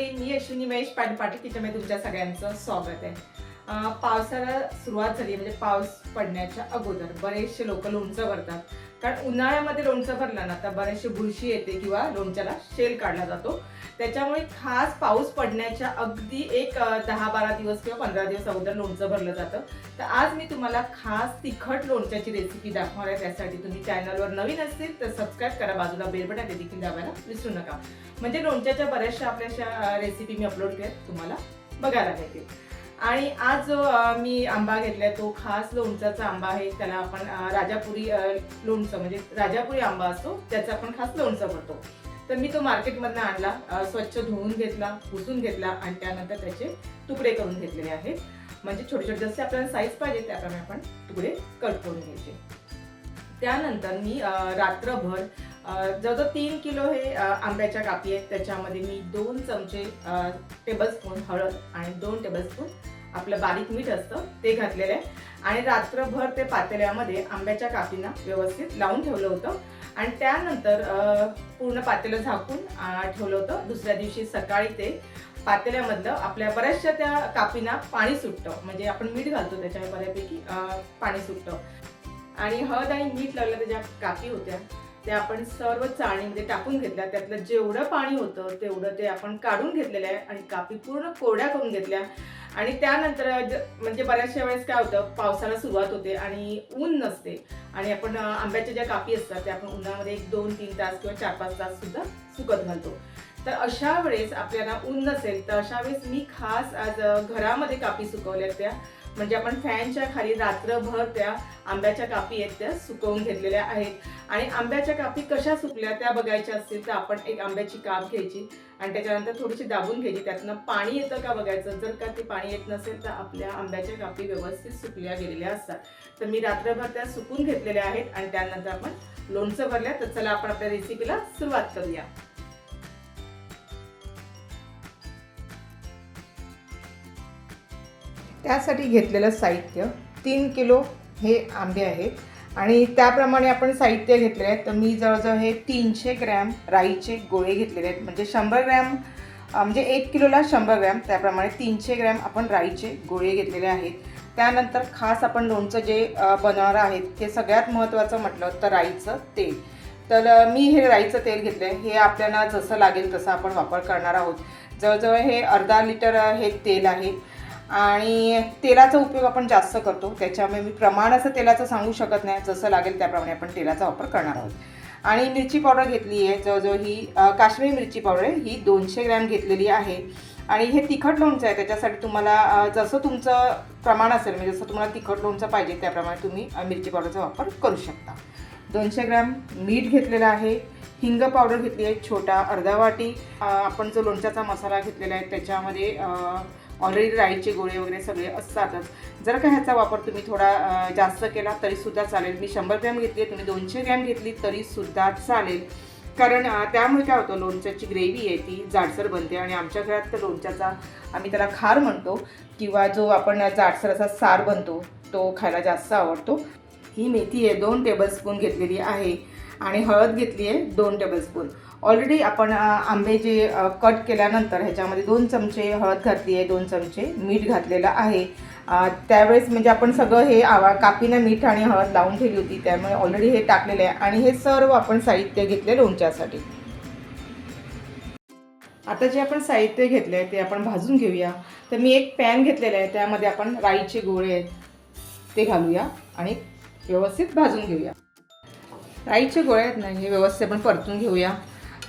मंडळी मी अश्विनी महेश पाटील किचनमध्ये तुमच्या सगळ्यांचं स्वागत आहे. पावसाला सुरुवात झाली म्हणजे पाऊस पडण्याच्या अगोदर. बरेचसे लोक लोणचं भरतात. कारण उन्हाळ्यामध्ये लोणचं भरलं ना तर बरेचसे बुरशी येते किंवा लोणच्याला शेल काढला जातो. त्याच्यामुळे खास पाऊस पडण्याच्या अगदी एक दहा बारा दिवस किंवा पंधरा दिवस अगोदर लोणचं भरलं जातं. तर आज मी तुम्हाला खास तिखट लोणच्याची रेसिपी दाखवणार आहे त्यासाठी तुम्ही चॅनलवर नवीन असतील तर सबस्क्राईब करा बाजूला बेल बटन ते देखील दाबायला विसरू नका. म्हणजे लोणच्याच्या बऱ्याचशा आपल्याशा रेसिपी मी अपलोड केल्या तुम्हाला बघायला मिळतील आणि आज जो मी आंबा घेतलाय. तो खास लोणचाचा आंबा आहे. त्याला आपण राजापुरी लोणचं म्हणजे राजापुरी आंबा असतो. त्याचं आपण खास लोणचं भरतो तर मी तो मार्केटमधनं आणला स्वच्छ धुवून घेतला पुसून घेतला आणि त्यानंतर त्याचे तुकडे करून घेतलेले आहेत. म्हणजे छोटे छोटे जसे आपल्याला साईज पाहिजे त्याप्रमाणे आपण तुकडे कट करून घ्यायचे. त्यानंतर मी रात्रभर जवळजवळ तीन किलो हे आंब्याच्या कापी आहेत. त्याच्यामध्ये मी दोन चमचे टेबलस्पून हळद आणि दोन टेबलस्पून आपलं बारीक मीठ असतं ते घातलेलं आहे. आणि रात्रभर ते पातेल्यामध्ये आंब्याच्या कापींना व्यवस्थित लावून ठेवलं होतं. आणि त्यानंतर पूर्ण पातेलं झाकून ठेवलं होतं. दुसऱ्या दिवशी सकाळी ते पातेल्यामधलं आपल्या बऱ्याचशा त्या कापीना पाणी सुटतं. म्हणजे आपण मीठ घालतो त्याच्यावर बऱ्यापैकी पाणी सुटतं. आणि हळद आणि मीठ लावलं त्याच्या कापी होत्या ते आपण सर्व चाळणीमध्ये म्हणजे टाकून घेतल्या त्यातलं जेवढं पाणी होतं तेवढं ते आपण काढून घेतलेलं आहे आणि कापी पूर्ण कोरड्या करून घेतल्या. आणि त्यानंतर म्हणजे बऱ्याचशा वेळेस काय होतं पावसाला सुरुवात होते आणि ऊन नसते. आणि आपण आंब्याच्या ज्या कापी असतात त्या आपण उन्हामध्ये एक दोन तीन तास किंवा चार पाच तास सुद्धा सुकत घालतो. तर अशा वेळेस आपल्याला ऊन नसेल तर अशा वेळेस मी खास आज घरामध्ये कापी सुकवल्या त्या म्हणजे आपण फॅनच्या खाली रात्रभर त्या आंब्याच्या कापी आहेत त्या सुकवून घेतलेल्या आहेत. आणि आंब्याच्या कापी कशा सुकल्या त्या बघायच्या असतील तर आपण एक आंब्याची काप घ्यायची आणि त्याच्यानंतर थोडीशी दाबून घ्यायची. त्यातनं पाणी येतं का बघायचं? जर का ते पाणी येत नसेल तर आपल्या आंब्याच्या कापी व्यवस्थित सुकल्या गेलेल्या असतात. तर मी रात्रभर त्या सुकून घेतलेल्या आहेत आणि त्यानंतर आपण लोणचं भरल्या तर चला आपण आपल्या रेसिपीला सुरुवात करूया. त्यासाठी घेतलेलं साहित्य तीन किलो हे आंबे आहेत. आणि त्याप्रमाणे आपण साहित्य घेतले आहेत तर मी जवळजवळ हे तीनशे ग्रॅम राईचे गोळे घेतलेले आहेत. म्हणजे शंभर ग्रॅम म्हणजे एक किलोला शंभर ग्रॅम त्याप्रमाणे तीनशे ग्रॅम आपण राईचे गोळे घेतलेले आहेत. त्यानंतर खास आपण लोणचं जे बनवणार आहेत ते सगळ्यात महत्त्वाचं म्हटलं तर राईचं तेल. तर मी हे राईचं तेल घेतलं आहे हे आपल्याला जसं लागेल तसं आपण वापर करणार आहोत. जवळजवळ हे अर्धा लिटर हे तेल आहे. आणि तेलाचा उपयोग आपण जास्त करतो. त्याच्यामुळे मी प्रमाण असं तेलाचं सांगू शकत नाही. जसं लागेल त्याप्रमाणे आपण तेलाचा वापर करणार आहोत. आणि मिरची पावडर घेतली आहे. जवळजवळ ही काश्मीरी मिरची पावडर आहे. ही दोनशे ग्रॅम घेतलेली आहे. आणि हे तिखट लोणचं आहे. त्याच्यासाठी तुम्हाला जसं तुमचं प्रमाण असेल म्हणजे जसं तुम्हाला तिखट लोणचं पाहिजे त्याप्रमाणे तुम्ही मिरची पावडरचा वापर करू शकता. दोनशे ग्रॅम मीठ घेतलेलं आहे. हिंग पावडर घेतली आहे. छोटा अर्धा वाटी. आपण जो लोणच्याचा मसाला घेतलेला आहे त्याच्यामध्ये ऑलरेडी राईचे गोळे वगैरे सगळे असतातच. जर का ह्याचा वापर तुम्ही थोडा जास्त केला तरीसुद्धा चालेल. मी शंभर ग्रॅम घेतली आहे तुम्ही दोनशे ग्रॅम घेतली तरीसुद्धा चालेल. कारण त्यामुळे काय होतं लोणच्याची ग्रेव्ही आहे ती जाडसर बनते आणि आमच्या घरात तर लोणच्याचा आम्ही त्याला खार म्हणतो किंवा जो आपण जाडसर असा सार बनतो तो खायला जास्त आवडतो. ही मेथी आहे दोन टेबलस्पून घेतलेली आहे. आणि हळद घेतली आहे दोन टेबलस्पून ऑलरेडी आपण आंबे जे कट केल्यानंतर ह्याच्यामध्ये दोन चमचे हळद घातली आहे दोन चमचे मीठ घातलेलं आहे. त्यावेळेस म्हणजे आपण सगळं हे आवा कापीनं मीठ आणि हळद लावून ठेवली होती त्यामुळे ऑलरेडी हे टाकलेलं आहे आणि हे सर्व आपण साहित्य घेतले लोणच्यासाठी आता जे आपण साहित्य घेतले आहे ते आपण भाजून घेऊया. तर मी एक पॅन घेतलेला आहे त्यामध्ये आपण राईचे गोळे आहेत ते घालूया आणि व्यवस्थित भाजून घेऊया. राईचे गोळे आहेत ना हे व्यवस्थित आपण परतून घेऊया.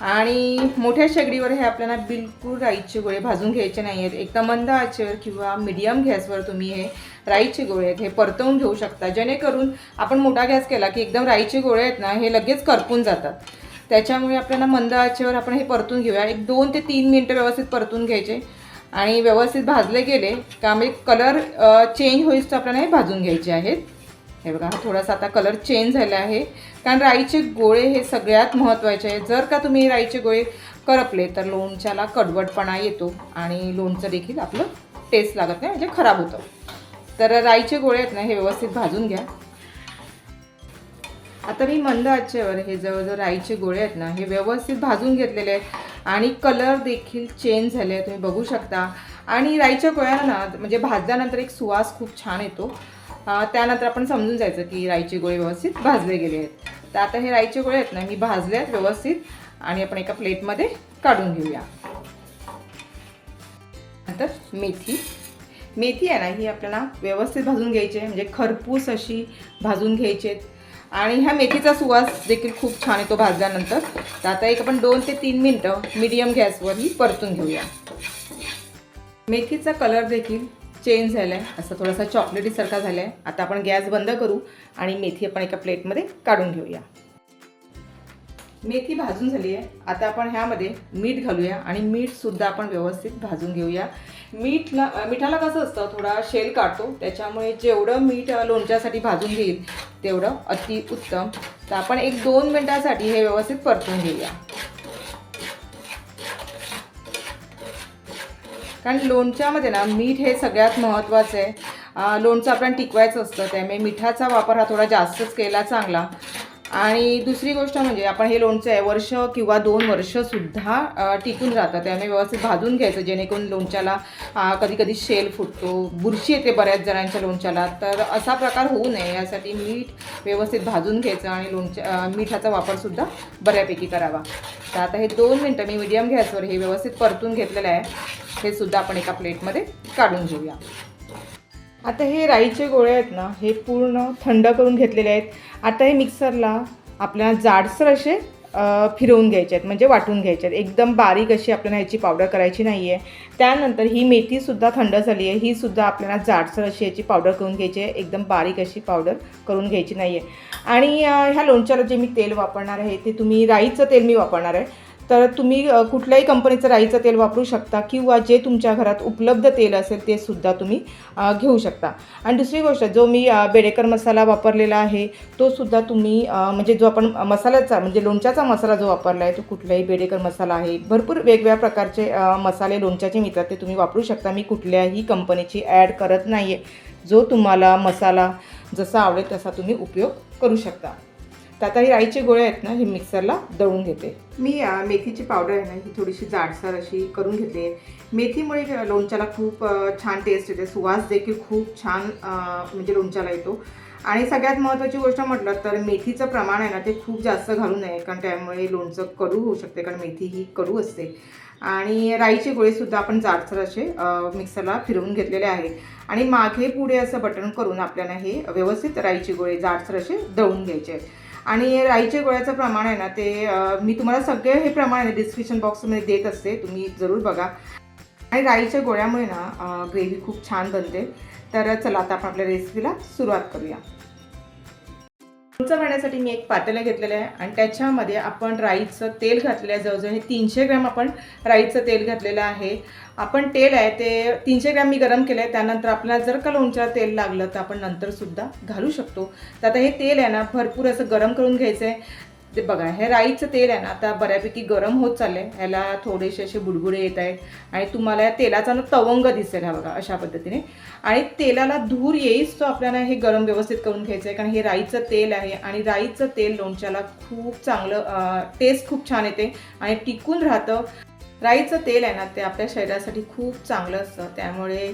आणि मोठ्या शेगडीवर हे आपल्याला बिलकुल राईचे गोळे भाजून घ्यायचे नाही आहेत एकदम मंद आचेवर किंवा मिडियम गॅसवर तुम्ही हे राईचे गोळे आहेत हे परतवून घेऊ शकता. जेणेकरून आपण मोठा गॅस केला की एकदम राईचे गोळे आहेत ना हे लगेच करपून जातात. त्याच्यामुळे आपल्याला मंद आचेवर आपण हे परतून घेऊया. एक दोन ते तीन मिनटं व्यवस्थित परतून घ्यायचे आणि व्यवस्थित भाजले गेले का म्हणजे कलर चेंज होईस तर आपल्याला हे भाजून घ्यायचे आहेत. हे बघा हा थोडासा आता कलर चेंज झाला आहे. कारण राईचे गोळे हे सगळ्यात महत्त्वाचे आहे जर का तुम्ही राईचे गोळे करपले तर लोणच्याला कडवटपणा येतो आणि लोणचं देखील आपलं टेस्ट लागत नाही म्हणजे खराब होतं. तर राईचे गोळे आहेत ना हे व्यवस्थित भाजून घ्या. आता मी मंद आचेवर हे जवळजवळ राईचे गोळे आहेत ना हे व्यवस्थित भाजून घेतलेले आहेत. आणि कलर देखील चेंज झाले तुम्ही बघू शकता. आणि राईच्या गोळ्याला ना म्हणजे भाजल्यानंतर एक सुवास खूप छान येतो. त्यानंतर आपण समजून जायचं की राईचे गोळे व्यवस्थित भाजले गेले आहेत. तर आता हे राईचे गोळे आहेत ना मी भाजले आहेत व्यवस्थित आणि आपण एका प्लेटमध्ये काढून घेऊया. नंतर मेथी. मेथी आहे ना ही आपल्याला व्यवस्थित भाजून घ्यायची आहे म्हणजे खरपूस अशी भाजून घ्यायची आहेत. आणि ह्या मेथीचा सुवास देखील खूप छान येतो भाजल्यानंतर. तर आता एक आपण दोन ते तीन मिनटं मीडियम गॅसवर ही परतून घेऊया. मेथीचा कलर देखील चेंज झाला आहे असं थोडासा चॉकलेटीसारखा झाला आहे आता आपण गॅस बंद करू आणि मेथी आपण एका प्लेटमध्ये काढून घेऊया. मेथी भाजून झाली आहे आता आपण ह्यामध्ये मीठ घालूया आणि मीठसुद्धा आपण व्यवस्थित भाजून घेऊया. मीठला मिठाला कसं असतं थोडा शेल काढतो. त्याच्यामुळे जेवढं मीठ लोणच्यासाठी भाजून घेईल तेवढं अति उत्तम तर आपण एक दोन मिनटासाठी हे व्यवस्थित परतून घेऊया. कारण लोणच्यामध्ये ना मीठ हे सगळ्यात महत्त्वाचं आहे. लोणचं आपण टिकवायचं असतं त्यामुळे मिठाचा वापर हा थोडा जास्तच केला चांगला. आणि दुसरी गोष्ट म्हणजे आपण हे लोणचं आहे वर्ष किंवा दोन वर्षसुद्धा टिकून राहतं. त्याने व्यवस्थित भाजून घ्यायचं जेणेकरून लोणच्याला कधी कधी शेल फुटतो. बुरशी येते बऱ्याच जणांच्या लोणच्याला. तर असा प्रकार होऊ नये. यासाठी मीठ व्यवस्थित भाजून घ्यायचं आणि लोणच्या मिठाचा वापरसुद्धा बऱ्यापैकी करावा. तर आता हे दोन मिनटं मी मीडियम गॅसवर हे व्यवस्थित परतून घेतलेलं आहे. हे सुद्धा आपण एका प्लेटमध्ये काढून घेऊया. आता हे राईचे गोळे आहेत ना हे पूर्ण थंड करून घेतलेले आहेत. आता हे मिक्सरला आपल्याला जाडसर असे फिरवून घ्यायचे आहेत म्हणजे वाटून घ्यायचे आहेत. एकदम बारीक अशी आपल्याला ह्याची पावडर करायची नाही आहे त्यानंतर ही मेथीसुद्धा थंड झाली आहे. ही सुद्धा आपल्याला जाडसर अशी याची पावडर करून घ्यायची आहे. एकदम बारीक अशी पावडर करून घ्यायची नाही आहे आणि ह्या लोणच्याला जे मी तेल वापरणार आहे ते तुम्ही राईचं तेल मी वापरणार आहे. तर तुम्ही कुठल्याही कंपनीचं राईचं तेल वापरू शकता किंवा जे तुमच्या घरात उपलब्ध तेल असेल ते सुद्धा तुम्ही घेऊ शकता. आणि दुसरी गोष्ट जो मी बेडेकर मसाला वापरलेला आहे तो सुद्धा तुम्ही म्हणजे जो आपण मसाल्याचा म्हणजे लोणच्याचा मसाला जो वापरला आहे तो कुठलाही बेडेकर मसाला आहे. भरपूर वेगवेगळ्या प्रकारचे मसाले लोणच्याचे मिळतात ते तुम्ही वापरू शकता. मी कुठल्याही कंपनीची ॲड करत नाही आहे जो तुम्हाला मसाला जसा आवडेल तसा तुम्ही उपयोग करू शकता. तर आता ही राईचे गोळे आहेत ना हे मिक्सरला दळून घेते. मी मेथीची पावडर आहे ना ही थोडीशी जाडसर अशी करून घेतली आहे मेथीमुळे लोणच्याला खूप छान टेस्ट येते. सुवास देखील खूप छान म्हणजे लोणच्याला येतो. आणि सगळ्यात महत्त्वाची गोष्ट म्हटलं तर मेथीचं प्रमाण आहे ना ते खूप जास्त घालू नये कारण त्यामुळे लोणचं कडू होऊ शकते कारण मेथी ही कडू असते. आणि राईचे गोळेसुद्धा आपण जाडसर असे मिक्सरला फिरवून घेतलेले आहे. आणि मागे पुढे असं बटन करून आपल्याला हे व्यवस्थित राईचे गोळे जाडसर असे दळून घ्यायचे आहेत. आणि राईच्या गोळ्याचं प्रमाण आहे ना ते मी तुम्हाला सगळे हे प्रमाण आहे डिस्क्रिप्शन बॉक्समध्ये देत असते तुम्ही जरूर बघा. आणि राईच्या गोळ्यामुळे ना ग्रेव्ही खूप छान बनते. तर चला आता आपण आपल्या रेसिपीला सुरुवात करूया. लोणचं करण्यासाठी मी एक पातेलं घेतलेलं आहे. आणि त्याच्यामध्ये आपण राईचं तेल घातलेलं आहे. जवळजवळ हे तीनशे ग्रॅम आपण राईचं तेल घातलेलं आहे. आपण तेल आहे ते तीनशे ग्रॅम मी गरम केलं आहे त्यानंतर आपल्याला जर का लोणच्याला तेल लागलं तर आपण नंतरसुद्धा घालू शकतो. तर आता हे तेल आहे ना भरपूर असं गरम करून घ्यायचं आहे ते बघा हे राईचं तेल आहे ना आता बऱ्यापैकी गरम होत चाललंय. ह्याला थोडेसे असे बुडबुडे येत आहेत. आणि तुम्हाला या तेलाचा ना तवंग दिसेल हा बघा अशा पद्धतीने. आणि तेलाला धूर येईस तो आपल्याला हे गरम व्यवस्थित करून घ्यायचं आहे कारण हे राईचं तेल आहे. आणि राईचं तेल लोणच्याला खूप चांगलं टेस्ट खूप छान येते. आणि टिकून राहतं. राईचं तेल आहे ना ते आपल्या शरीरासाठी खूप चांगलं असतं. त्यामुळे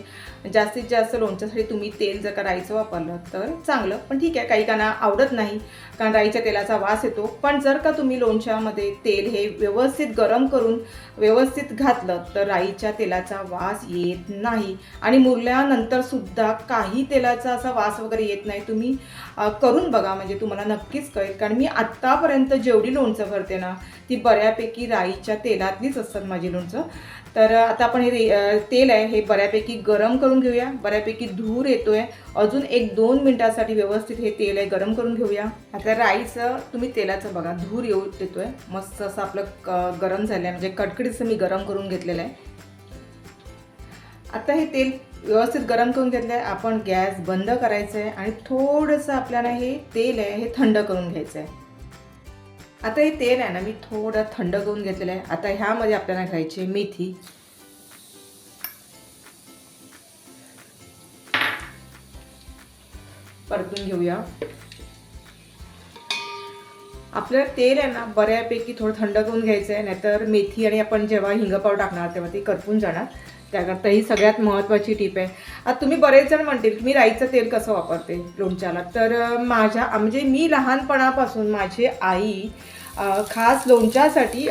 जास्तीत जास्त लोणच्यासाठी तुम्ही तेल जर का राईचं वापरलं तर चांगलं. पण ठीक आहे काही काना आवडत नाही कारण राईच्या तेलाचा वास येतो. पण जर का तुम्ही लोणच्यामध्ये तेल हे व्यवस्थित गरम करून व्यवस्थित घातलं तर राईच्या तेलाचा वास येत नाही. आणि मुरल्यानंतर सुद्धा काही तेलाचा असा वास वगैरे येत नाही. तुम्ही करून बघा. म्हणजे तुम्हाला नक्कीच कळेल. कारण मी आत्तापर्यंत जेवढी लोणचं भरते ना ती बऱ्यापैकी राईच्या तेलातलीच असतात माझी लोणचं. तर आता आपण हे रे- तेल आहे हे बऱ्यापैकी गरम करून घेऊया. बऱ्यापैकी धूर येतो आहे अजून एक दोन मिनटासाठी व्यवस्थित हे तेल आहे गरम करून घेऊया. आता राईचं तुम्ही तेलाचं बघा धूर येऊ देतो आहे मस्त असं आपलं क- गरम झालं आहे म्हणजे कडकडीचं मी गरम करून घेतलेलं आहे. आता हे तेल व्यवस्थित गरम करून घेतलं आहे आपण गॅस बंद करायचं आहे आणि थोडंसं आपल्याला हे तेल आहे हे थंड करून घ्यायचं आहे आता हे तेल आहे ना मी थोडं थंड करून घेतलेलं आहे. आता ह्यामध्ये आपल्याला घ्यायची मेथी. परतून घेऊया. आपल्याला तेल आहे ना बऱ्यापैकी थोडं थंड करून घ्यायचं आहे नाहीतर मेथी आणि आपण जेव्हा हिंग पाव टाकणार तेव्हा ती करपून जाणार. त्याकरता ही सगळ्यात महत्त्वाची टीप आहे. आता तुम्ही बरेच जण म्हणतील की मी राईचं तेल कसं वापरते लोणच्याला? तर माझ्या म्हणजे मी लहानपणापासून माझी आई खास लोणच्यासाठी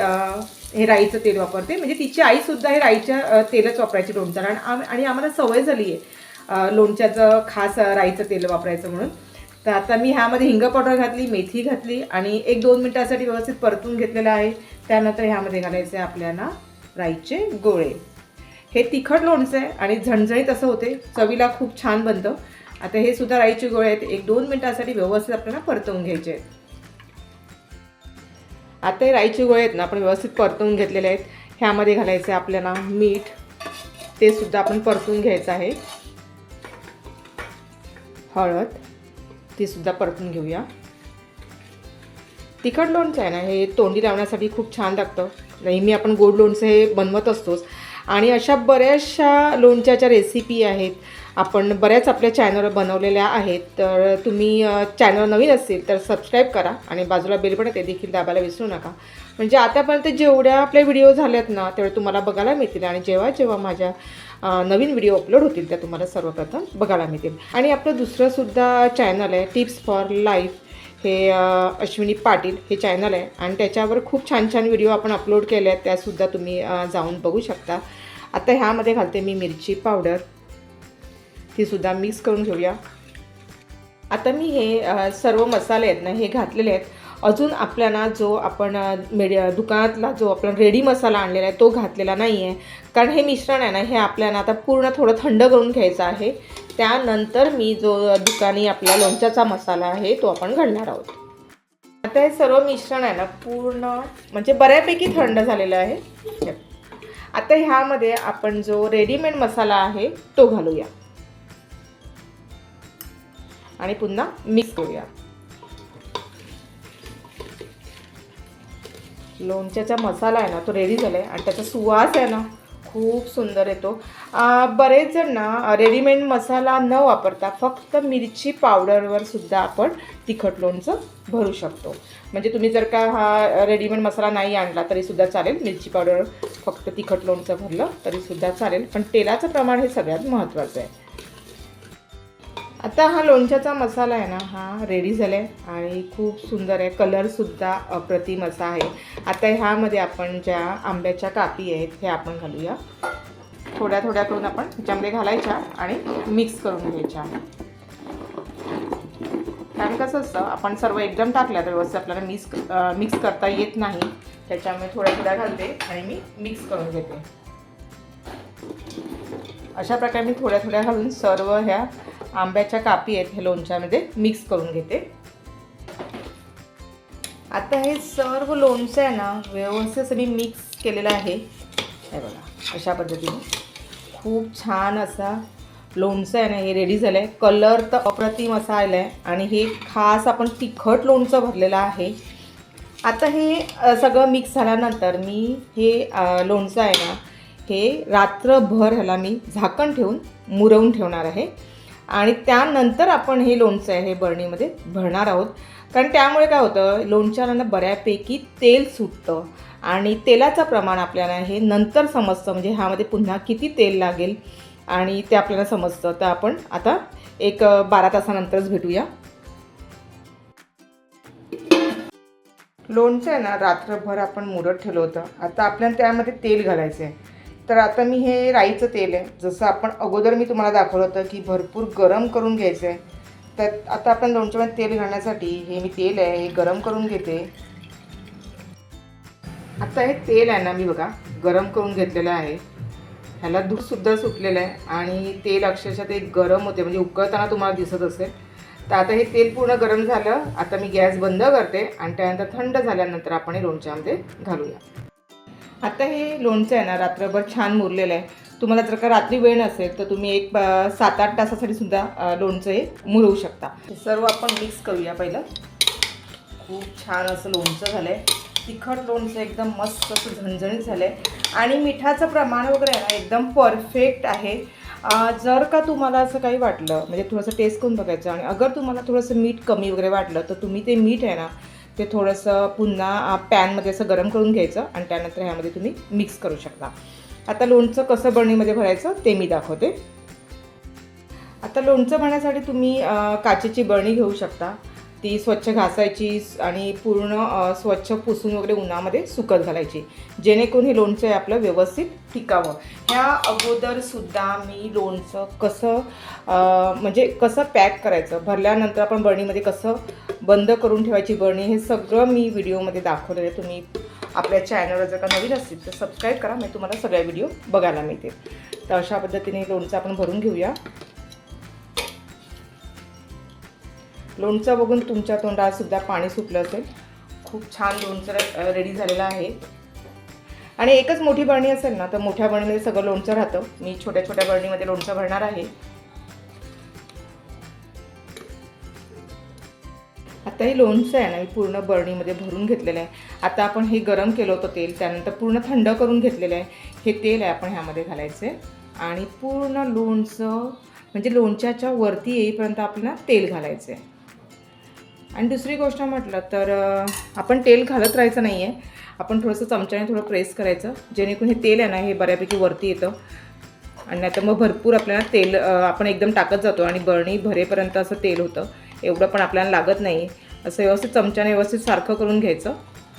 हे राईचं तेल वापरते. म्हणजे तिची आईसुद्धा हे राईच्या तेलच वापरायची लोणच्याला. आणि आम- आणि आम्हाला सवय झाली आहे लोणच्याचं खास राईचं तेल वापरायचं म्हणून. तर आता मी ह्यामध्ये हिंग पावडर घातली मेथी घातली आणि एक दोन मिनटासाठी व्यवस्थित परतून घेतलेलं आहे. त्यानंतर ह्यामध्ये घालायचं आहे आपल्याला राईचे गोळे. हे तिखट लोणचं आहे आणि झणझणीत असं होते. चवीला खूप छान बनतं. आता हे सुद्धा राईचे गोळे आहेत. एक दोन मिनटासाठी व्यवस्थित आपल्याला परतवून घ्यायचे आहेत. आता हे राईचे गोळे आहेत ना आपण व्यवस्थित परतवून घेतलेले आहेत. ह्यामध्ये घालायचं आहे आपल्याला मीठ. ते सुद्धा आपण परतून घ्यायचं आहे. हळद. ती सुद्धा परतून घेऊया. तिखट लोणचं आहे ना हे तोंडी लावण्यासाठी खूप छान लागतं. नेहमी आपण गोड लोणचं हे बनवत असतोच. आणि अशा बऱ्याचशा लोणच्याच्या रेसिपी आहेत. आपण बऱ्याच आपल्या चॅनलवर बनवलेल्या आहेत. तर तुम्ही चॅनल नवीन असतील तर सबस्क्राईब करा आणि बाजूला बेल पण ते देखील दाबायला विसरू नका. म्हणजे आतापर्यंत जेवढ्या आपल्या व्हिडिओ झाल्यात ना तेवढे तुम्हाला बघायला मिळतील आणि जेव्हा जेव्हा माझ्या नवीन व्हिडिओ अपलोड होतील त्या तुम्हाला सर्वप्रथम बघायला मिळतील. आणि आपलं दुसरंसुद्धा चॅनल आहे टिप्स फॉर लाईफ हे अश्विनी पाटील हे चॅनल आहे. आणि त्याच्यावर खूप छान छान व्हिडिओ आपण अपलोड केले आहेत. त्यासुद्धा तुम्ही जाऊन बघू शकता. आता ह्यामध्ये घालते मी मिरची पावडर तीसुद्धा मिक्स करून घेऊया. आता मी हे सर्व मसाले आहेत ना हे घातलेले आहेत. अजून आपल्याला जो आपण मेड दुकानातला जो आपण रेडी मसाला आणलेला आहे तो घातलेला नाही आहे कारण हे मिश्रण आहे ना हे आपल्याला आता पूर्ण थोडं थंड करून घ्यायचं आहे. त्यानंतर मी जो दुकानी आपला लोणच्याचा मसाला आहे तो आपण घालणार आहोत. आता हे सर्व मिश्रण आहे ना पूर्ण म्हणजे बऱ्यापैकी थंड झालेलं आहे. आता ह्यामध्ये आपण जो रेडीमेड मसाला आहे तो घालूया. आणि पुन्हा मिक्स करूया. लोणच्याचा मसाला आहे ना तो रेडी झाला आहे आणि त्याचा सुवास आहे ना खूप सुंदर येतो. बरेच जण ना रेडीमेड मसाला न वापरता फक्त मिरची पावडरवर सुद्धा आपण तिखट लोणचं भरू शकतो. म्हणजे तुम्ही जर का हा रेडीमेड मसाला नाही आणला तरी सुद्धा चालेल. मिरची पावडर फक्त तिखट लोणचं भरलं तरी सुद्धा चालेल. पण तेलाचं प्रमाण हे सगळ्यात महत्त्वाचं आहे. आता हा लोणच्याचा मसाला आहे ना हा रेडी झाला आहे आणि खूप सुंदर आहे. कलरसुद्धा अप्रतिम असा आहे. आता ह्यामध्ये आपण ज्या आंब्याच्या कापी आहेत हे आपण घालूया. थोड्या थोड्या करून आपण ह्याच्यामध्ये घालायच्या आणि मिक्स करून घ्यायच्या कारण कसं असतं आपण सर्व एकदम टाकल्या तर व्यवस्थित आपल्याला मिक्स मिक्स करता येत नाही. त्याच्यामुळे थोड्या थोड्या घालते आणि मी मिक्स करून घेते. अशा प्रकारे मी थोड्या थोड्या घालून सर्व ह्या आंब्याच्या कापी आहेत हे लोणच्यामध्ये मिक्स करून घेते. आता हे सर्व लोणचं आहे ना व्यवस्थित असं मी मिक्स केलेलं आहे. हे बघा अशा पद्धतीने. खूप छान असा लोणचं आहे ना हे रेडी झालं आहे कलर तर अप्रतिम असा आला आहे आणि हे खास आपण तिखट लोणचं भरलेलं आहे. आता हे सगळं मिक्स झाल्यानंतर मी हे लोणचं आहे ना हे रात्रभर ह्याला मी झाकण ठेवून मुरवून ठेवणार आहे. आणि त्यानंतर आपण हे लोणचं आहे हे बरणीमध्ये भरणार आहोत. कारण त्यामुळे काय होतं लोणच्याला बऱ्यापैकी तेल सुटतं. आणि तेलाचं प्रमाण आपल्याला हे नंतर समजतं म्हणजे ह्यामध्ये पुन्हा किती तेल लागेल आणि ते आपल्याला समजतं. तर आपण आता एक बारा तासानंतरच भेटूया. लोणचं आहे ना रात्रभर आपण मुरत ठेवलं होतं. आता आपल्याला त्यामध्ये तेल घालायचं आहे तर आता मी हे राईचं तेल आहे. जसं आपण अगोदर मी तुम्हाला दाखवलं होतं की भरपूर गरम करून घ्यायचं आहे तर आता आपण लोणच्यामध्ये तेल घालण्यासाठी हे मी तेल आहे हे गरम करून घेते. आता हे तेल आहे ना मी बघा गरम करून घेतलेलं आहे. ह्याला दूधसुद्धा सुटलेलं आहे आणि तेल अक्षरशः ते गरम होते म्हणजे उकळताना तुम्हाला दिसत असेल. तर आता हे तेल पूर्ण गरम झालं आता मी गॅस बंद करते आणि त्यानंतर थंड झाल्यानंतर आपण हे लोणच्यामध्ये घालूया. आता हे लोणचं आहे ना रात्रभर छान मुरलेलं आहे. तुम्हाला जर का रात्री वेळ नसेल तर तुम्ही एक सात आठ तासासाठी सुद्धा लोणचं हे मुरवू शकता. सर्व आपण मिक्स करूया पहिलं. खूप छान असं लोणचं झालं आहे तिखट लोणचं एकदम मस्त असं झणझणीत झालं आहे आणि मिठाचं प्रमाण वगैरे आहे ना एकदम परफेक्ट आहे. जर का तुम्हाला असं काही वाटलं म्हणजे थोडंसं टेस्ट करून बघायचं आणि अगर तुम्हाला थोडंसं मीठ कमी वगैरे वाटलं तर तुम्ही ते मीठ आहे ना ते थोडंसं पुन्हा पॅनमध्ये असं गरम करून घ्यायचं आणि त्यानंतर ह्यामध्ये तुम्ही मिक्स करू शकता. आता लोणचं कसं बरणीमध्ये भरायचं ते मी दाखवते. आता लोणचं भरण्यासाठी तुम्ही काचेची बरणी घेऊ शकता. ती स्वच्छ घासायची आणि पूर्ण स्वच्छ पुसून वगैरे उन्हामध्ये सुकत घालायची. जेणेकरून हे लोणचं आहे आपलं व्यवस्थित टिकावं. ह्या अगोदरसुद्धा मी लोणचं कसं म्हणजे कसं पॅक करायचं? भरल्यानंतर आपण बरणीमध्ये कसं बंद करून ठेवायची बरणी हे सगळं मी व्हिडिओमध्ये दाखवलेलं आहे. तुम्ही आपल्या चॅनलवर जर का नवीन असतील तर सबस्क्राईब करा. म्हणजे तुम्हाला सगळ्या व्हिडिओ बघायला मिळतील. तर अशा पद्धतीने लोणचं आपण भरून घेऊया. लोणचं बघून तुमच्या तोंडात सुद्धा पाणी सुटलं असेल. खूप छान लोणचं रेडी झालेलं आहे. आणि एकच मोठी बरणी असेल ना तर मोठ्या बरणीमध्ये सगळं लोणचं राहतं. मी छोट्या छोट्या बरणीमध्ये लोणचं भरणार आहे. आता हे लोणचं आहे ना मी पूर्ण बरणीमध्ये भरून घेतलेलं आहे. आता आपण हे गरम केलं होतं तेल त्यानंतर पूर्ण थंड करून घेतलेलं आहे. हे तेल आहे आपण ह्यामध्ये घालायचे आणि पूर्ण लोणचं म्हणजे लोणच्याच्या वरती येईपर्यंत आपल्याला तेल घालायचं आहे. आणि दुसरी गोष्ट म्हटलं तर आपण तेल घालत राहायचं नाही आहे. आपण थोडंसं चमच्याने थोडं प्रेस करायचं जेणेकरून हे तेल आहे ना हे बऱ्यापैकी वरती येतं. आणि नाहीतर मग भरपूर आपल्याला तेल आपण एकदम टाकत जातो आणि बरणी भरेपर्यंत असं तेल होतं. एवढं पण आपल्याला लागत नाही. असं व्यवस्थित चमच्याने व्यवस्थित सारखं करून घ्यायचं.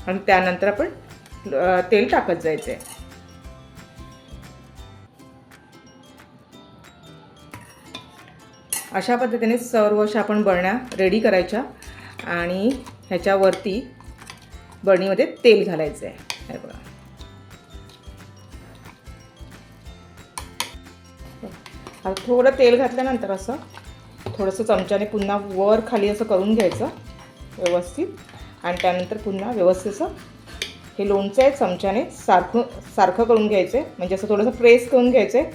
आणि त्यानंतर आपण तेल टाकत जायचं आहे अशा पद्धतीने सर्व अशा आपण बरण्या रेडी करायच्या. आणि ह्याच्यावरती बरणीमध्ये तेल घालायचं आहे हे बघा. थोडं तेल घातल्यानंतर असं थोडंसं चमच्याने पुन्हा वर खाली असं करून घ्यायचं. व्यवस्थित. आणि त्यानंतर पुन्हा व्यवस्थित असं हे लोणचं आहे चमच्याने सारखं सारखं करून घ्यायचं. आहे म्हणजे असं थोडंसं प्रेस करून घ्यायचं. आहे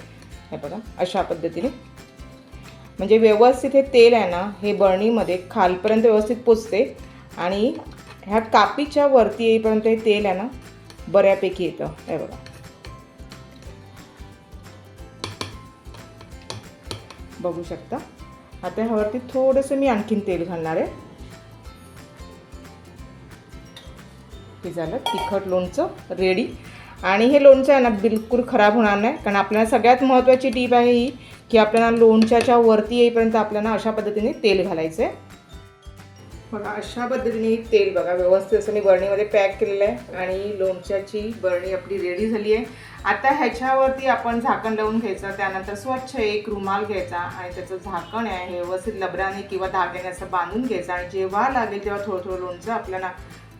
हे बघा अशा पद्धतीने. म्हणजे व्यवस्थित हे तेल आहे ना हे बर्णीमध्ये खालपर्यंत व्यवस्थित पोचते. आणि ह्या कापीच्या वरती येईपर्यंत हे तेल आहे ना बऱ्यापैकी येतं. हे बघा. बघू शकता. आता ह्यावरती थोडंसं मी आणखीन तेल घालणार आहे. हे झालं तिखट लोणचं रेडी आणि हे लोणचं आहे ना बिलकुल खराब होणार नाही. कारण आपल्याला सगळ्यात महत्त्वाची टीप आहे ही की आपल्याला लोणच्याच्या वरती येईपर्यंत आपल्याला अशा पद्धतीने तेल घालायचं आहे बघा अशा पद्धतीने तेल बघा व्यवस्थित असं मी बरणीमध्ये पॅक केलेलं आहे. आणि लोणच्याची बरणी आपली रेडी झाली आहे. आता ह्याच्यावरती आपण झाकण लावून घ्यायचं त्यानंतर स्वच्छ एक रुमाल घ्यायचा आणि त्याचं झाकण आहे हे व्यवस्थित लबराने किंवा धाग्याने असं बांधून घ्यायचं. आणि जेव्हा लागेल तेव्हा थोडं थोडं लोणचं आपल्याला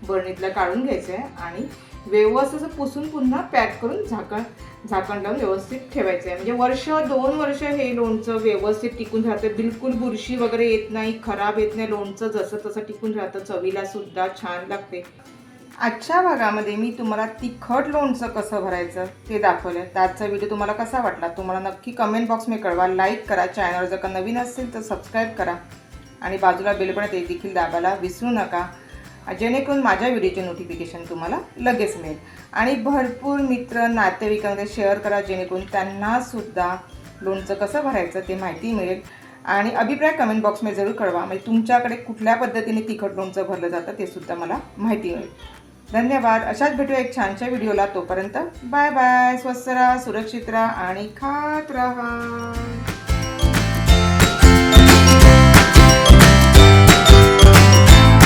बरणीतलं काढून घ्यायचं आहे आणि व्यवस्थित असं पुसून पुन्हा पॅक करून झाकण झाकण लावून व्यवस्थित ठेवायचं आहे म्हणजे वर्ष दोन वर्ष हे लोणचं व्यवस्थित टिकून राहतं. बिलकुल बुरशी वगैरे येत नाही खराब येत नाही. लोणचं जसं तसं टिकून राहतं. चवीला सुद्धा छान लागते. आजच्या भागामध्ये मी तुम्हाला तिखट लोणचं कसं भरायचं ते दाखवलं तर आजचा व्हिडिओ तुम्हाला कसा वाटला तुम्हाला नक्की कमेंट बॉक्समध्ये कळवा. लाईक करा. चॅनल जर का नवीन असेल तर सबस्क्राईब करा. आणि बाजूला बेल पण ते देखील दाबायला विसरू नका. जेणेकरून माझ्या व्हिडिओचे नोटिफिकेशन तुम्हाला लगेच मिळेल. आणि भरपूर मित्र नातेवाईकांमध्ये शेअर करा जेणेकरून त्यांनासुद्धा लोणचं कसं भरायचं ते माहिती मिळेल. आणि अभिप्राय कमेंट बॉक्समध्ये जरूर कळवा. म्हणजे तुमच्याकडे कुठल्या पद्धतीने तिखट लोणचं भरलं जातं ते सुद्धा मला माहिती मिळेल. धन्यवाद. अशाच भेटूया एक छानशा व्हिडिओला. तोपर्यंत बाय बाय. स्वस्त राहा सुरक्षित राहा आणि खात राहा.